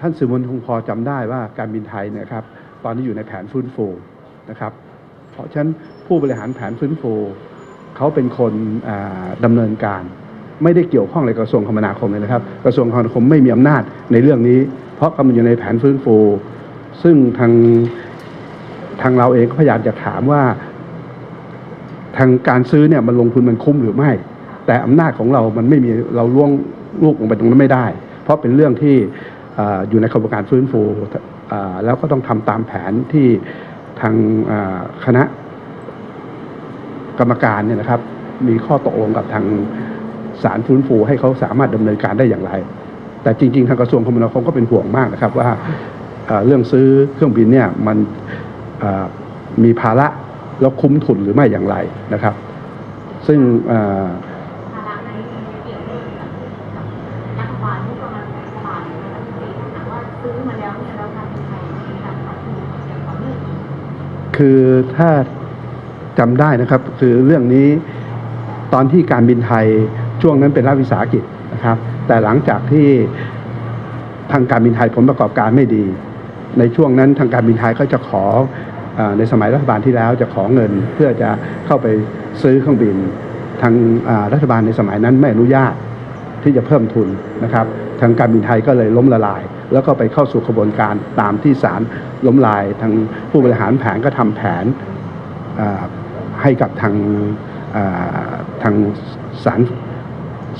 ท่านสื่อมวลชนคงพอจำได้ว่าการบินไทยนยครับ ตอนนี้อยู่ในแผนฟื้นฟูนะครับ เพราะฉะนั้นผู้บริหารแผนฟื้นฟูเขาเป็นคนอ่าดำเนินการ ไม่ได้เกี่ยวข้องอะไรกับกระทรวงคมนาคมเลยนะครับ กระทรวงคมนาคมไม่มีอำนาจในเรื่องนี้ เพราะกำลังอยู่ในแผนฟื้นฟู ซึ่งทางทางเราเองก็พยายามจะถามว่า ทางการซื้อเนี่ยมันลงทุนมันคุ้มหรือไม่ แต่อำนาจของเรามันไม่มีเราล่วงลูกลงไปตรงนั้นไม่ได้ เพราะเป็นเรื่องที่ออยู่ในกระบวนการฟื้นฟูแล้วก็ต้องทำตามแผนที่ทางคณะกรรมการเนี่ยนะครับ มีข้อตกลงกับทางสารฟื้นฟูให้เขาสามารถดำเนินการได้อย่างไร แต่จริง ๆ ทางกระทรวงคมนาคมก็เป็นห่วงมากนะครับว่าเรื่องซื้อเครื่องบินเนี่ยมันมีภาระแล้วคุ้มทุนหรือไม่อย่างไรนะครับ ซึ่ง ซื้อมาแล้วเนี่ยราทำยังไงในการปรับปรุงอย่างต่อเนื่องคือถ้าจำได้นะครับ คือเรื่องนี้ตอนที่การบินไทยช่วงนั้นเป็นรัฐวิสาหกิจนะครับ แต่หลังจากที่ทางการบินไทยผลประกอบการไม่ดี ในช่วงนั้นทางการบินไทยก็จะขออในสมัยรัฐบาลที่แล้วจะขอเงินเพื่อจะเข้าไปซื้อเครื่องบิน ทางรัฐบาลในสมัยนั้นไม่อนุญาตที่จะเพิ่มทุนนะครับ ทางการบินไทยก็เลยล้มละลาย แล้วก็ไปเข้าสู่กระบวนการตามที่ศาลล้มลายทางผู้บริหารแผนก็ทำแผนให้กับทางทางศาล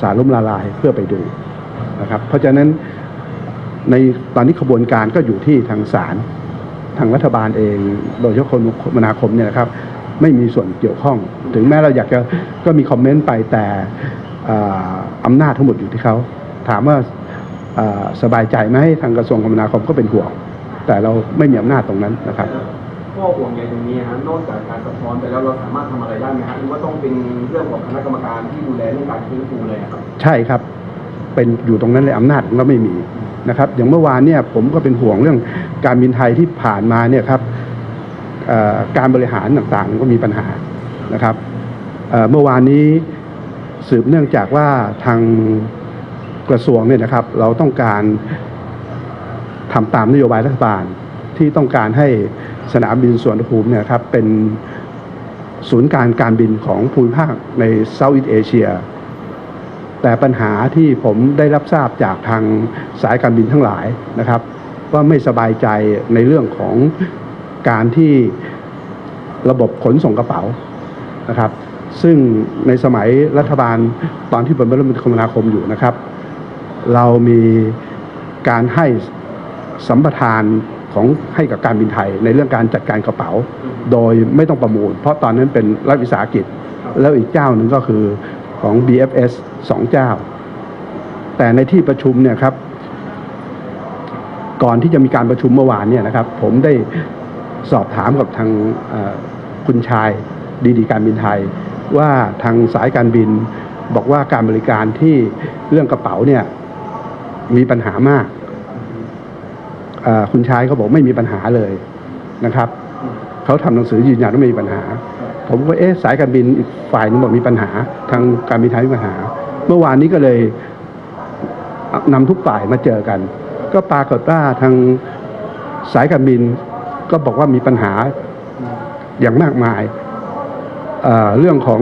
ศาลล้มละลายเพื่อไปดูนะครับ เพราะฉะนั้นในตอนนี้ขบวนการก็อยู่ที่ทางศาลทางรัฐบาลเอง โดยเฉพาะคนมนาคมเนี่ยนะครับ ไม่มีส่วนเกี่ยวข้อง ถึงแม้เราอยากจะก็มีคอมเมนต์ไปแต่ออำนาจทั้งหมดอยู่ที่เขา ถามว่า สบายใจไหมทางกระทรวงคมนาคมก็เป็นห่วง แต่เราไม่มีอำนาจตรงนั้นนะครับข้อห่วงใยตรงนี้ฮะนอกจากการสะท้อนไปแล้วเราสามารถทำอะไรได้ไหมฮะหรือว่าต้องเป็นเรื่องของคณะกรรมการที่ดูแลเรื่องการฟื้นฟูเลยอะครับใช่ครับ เป็นอยู่ตรงนั้นเลยอำนาจของเราไม่มีนะครับ อย่างเมื่อวานเนี่ยผมก็เป็นห่วงเรื่องการบินไทยที่ผ่านมาเนี่ยครับเอ่อการบริหารต่างๆก็มีปัญหานะครับเอ่อเมื่อวานนี้สืบเนื่องจากว่าทาง กระทรวงเนี่ยนะครับ เราต้องการทำตามนโยบายรัฐบาลที่ต้องการให้สนามบินสวนภูมิเนี่ยครับเป็นศูนย์การการบินของภูมิภาคในเซาท์อีสเอเชียแต่ปัญหาที่ผมได้รับทราบจากทางสายการบินทั้งหลายนะครับ ว่าไม่สบายใจในเรื่องของการที่ระบบขนส่งกระเป๋านะครับ ซึ่งในสมัยรัฐบาลตอนที่ผมเป็นรัฐมนตรีคมนาคมอยู่นะครับ เรามีการให้สัมปทานของให้กับการบินไทย ในเรื่องการจัดการกระเป๋า โดยไม่ต้องประมูล เพราะตอนนั้นเป็นรัฐวิสาหกิจ แล้วอีกเจ้าหนึ่งก็คือของ BFS สองเจ้า แต่ในที่ประชุมเนี่ยครับ ก่อนที่จะมีการประชุมเมื่อวานเนี่ยนะครับ ผมได้สอบถามกับทางเอ่อคุณชายดีดีการบินไทย ว่าทางสายการบินบอกว่าการบริการที่เรื่องกระเป๋าเนี่ย มีปัญหามาก คุณชายเขาบอกไม่มีปัญหาเลยนะครับ เขาทำหนังสือยืนยันว่าไม่มีปัญหา ผมก็เอ๊ะสายการบินอีกฝ่ายนึงบอกมีปัญหา ทางการบินไทยมีปัญหา เมื่อวานนี้ก็เลยนำทุกฝ่ายมาเจอกัน ก็ปรากฏว่าทางสายการบินก็บอกว่ามีปัญหาอย่างมากมายเเรื่องของ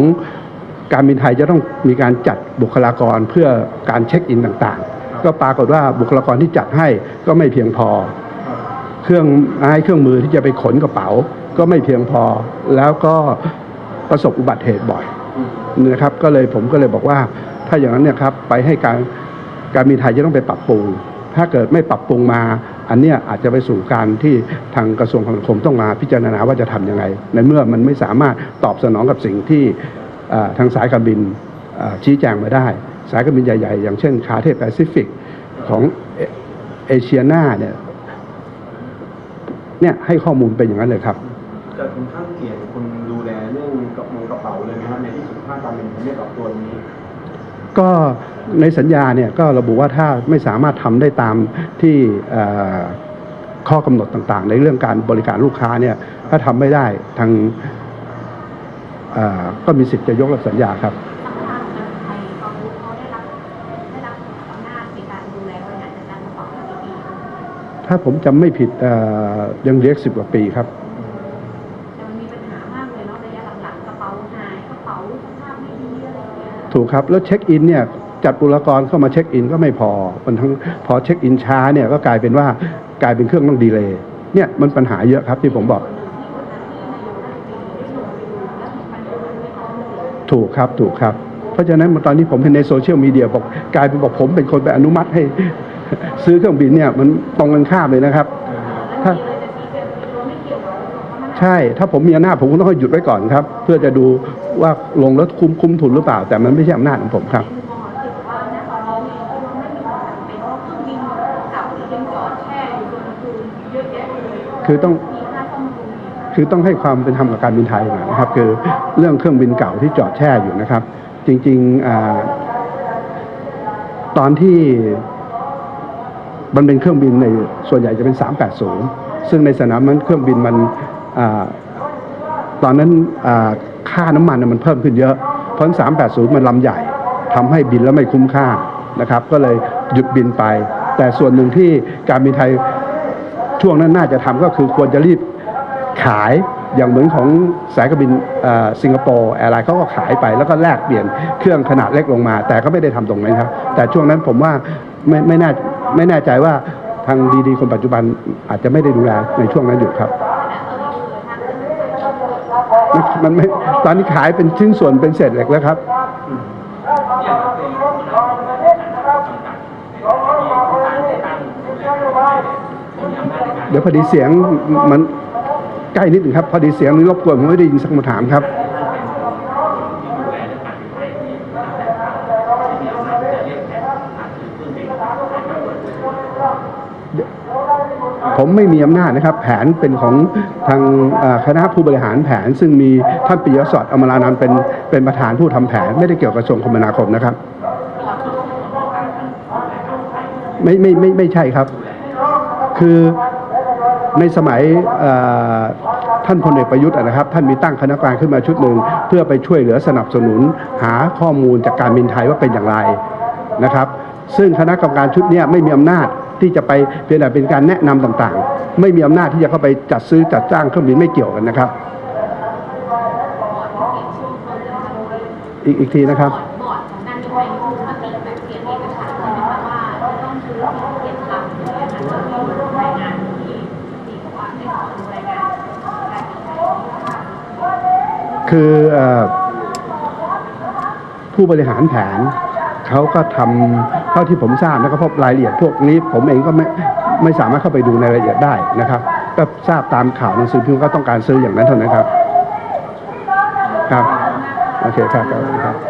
การบินไทยจะต้องมีการจัดบุคลากรเพื่อการเช็คอินต่าง ก็ปรากฏว่าบุคลากรที่จัดให้ก็ไม่เพียงพอ เครื่องไม้เครื่องมือที่จะไปขนกระเป๋า ก็ไม่เพียงพอ แล้วก็ประสบอุบัติเหตุบ่อยนะครับ ก็เลยผมก็เลยบอกว่า ถ้าอย่างนั้นเนี่ยครับไปให้การการบินไทยจะต้องไปปรับปรุง ถ้าเกิดไม่ปรับปรุงมา อันเนี้ยอาจจะไปสู่การที่ทางกระทรวงคมนาคมต้องมาพิจารณาว่าจะทำยังไง ในเมื่อมันไม่สามารถตอบสนองกับสิ่งที่ทางสายการบินชี้แจงมาได้ สายการบินใหญ่ ๆ อย่างเช่นคาเทแปซิฟิกของเอเอเชียนาเนี่ยเนี่ยให้ข้อมูลเป็นอย่างนั้นเลยครับจะถึงขั้นเปลี่ยนคนดูแลเรื่องกระเป๋ากระเป๋าเลยไหมฮะในที่สุดภาคการบินไม่ปรับตัวนี้ ก็ในสัญญาเนี่ยก็ระบุว่าถ้าไม่สามารถทำได้ตามที่เอ่อข้อกำหนดต่างๆ ในเรื่องการบริการลูกค้าเนี่ยถ้าทำไม่ได้ทางเอ่อก็มีสิทธิ์จะยกเลิกสัญญาครับ ถ้าผมจำไม่ผิดเอ่อยังเรียกสิบกว่าปีครับ แต่มันมีปัญหามากเลยเนาะระยะหลังๆกระเป๋าหายกระเป๋าสภาพไม่ดีอะไรอย่างเงี้ย ถูกครับ แล้วเช็คอินเนี่ยจัดบุรกรเข้ามาเช็คอินก็ไม่พอมันทั้งพอเช็คอินช้าเนี่ยก็กลายเป็นว่ากลายเป็นเครื่องต้องดีเลย์เนี่ยมันปัญหาเยอะครับที่ผมบอก ถูกครับถูกครับ เพราะฉะนั้นตอนนี้ผมเห็นในโซเชียลมีเดียบอกกลายเป็นบอกผมเป็นคนไปอนุมัติให้ ซื้อเครื่องบินเนี่ยมันตรงกันข้ามเลยนะครับ ถ้าใช่ ถ้าผมมีอำนาจผมก็ต้องให้หยุดไว้ก่อนครับ เพื่อจะดูว่าลงแล้วคุ้มคุ้มทุนหรือเปล่า แต่มันไม่ใช่อำนาจของผมครับคุณหมอถือว่าณตอนนี้เนี่ยเราไม่มีความจำเป็นเพราะเครื่องบินเก่าที่ยังจอดแช่อยู่บนภูมิเยอะแยะเลยคือต้องมีค่าซ่อมบำรุงอีกคือต้องให้ความเป็นธรรมกับการบินไทยหน่อยนะครับ คือเรื่องเครื่องบินเก่าที่จอดแช่อยู่นะครับ จริงๆอ่าตอนที่ มันเป็นเครื่องบินในส่วนใหญ่จะเป็น 380 ซึ่งในสนามนั้นเครื่องบินมันอตอนนั้นค่าน้ำมันมันเพิ่มขึ้นเยอะ เพราะ 380 มันลำใหญ่ทำให้บินแล้วไม่คุ้มค่านะครับ ก็เลยหยุดบินไป แต่ส่วนหนึ่งที่การบินไทยช่วงนั้นน่าจะทำก็คือควรจะรีบขายอย่างเหมือนของสายการบินสิงคโปร์แอร์ไลน์เขาก็ขายไปแล้วก็แลกเปลี่ยนเครื่องขนาดเล็กลงมา แต่ก็ไม่ได้ทำตรงนั้นครับ แต่ช่วงนั้นผมว่าไม่ไม่แน่ ไม่แน่ใจว่าทางดีๆคนปัจจุบันอาจจะไม่ได้ดูแลในช่วงนั้นอยู่ครับมันไม่ตอนนี้ขายเป็นชิ้นส่วนเป็นเศษเหล็กแล้วครับเดี๋ยวพอดีเสียงมันใกล้นิดหนึ่งครับ พอดีเสียงนี้รบกวนผมไม่ได้ยินสักคำถามครับ ผมไม่มีอำนาจนะครับ แผนเป็นของทางคณะผู้บริหารแผน ซึ่งมีท่านปิยศอดอมรานันท์เป็นเป็นประธานผู้ทำแผน ไม่ได้เกี่ยวกับกระทรวงคมนาคมนะครับ ไม่ไม่ไม่ไม่ใช่ครับ คือในสมัยท่านพลเอกประยุทธ์นะครับ ท่านมีตั้งคณะกรรมการขึ้นมาชุดหนึ่งเพื่อไปช่วยเหลือสนับสนุน หาข้อมูลจากการบินไทยว่าเป็นอย่างไรนะครับ ซึ่งคณะกรรมการชุดนี้ไม่มีอำนาจ ที่จะไปเป็นอะไรเป็นการแนะนำต่างๆ ไม่มีอำนาจที่จะเข้าไปจัดซื้อจัดจ้างเครื่องบินไม่เกี่ยวกันนะครับ อีกอีกทีนะครับคือผู้บริหารแผนเขาก็ทำ เท่าที่ผมทราบนะครับพบรายละเอียดพวกนี้ ผมเองก็ไม่ไม่สามารถเข้าไปดูในรายละเอียดได้นะครับก็ทราบตามข่าวหนังสือพิมพ์ก็ต้องการซื้ออย่างนั้นเท่านั้นครับครับโอเคครับครับ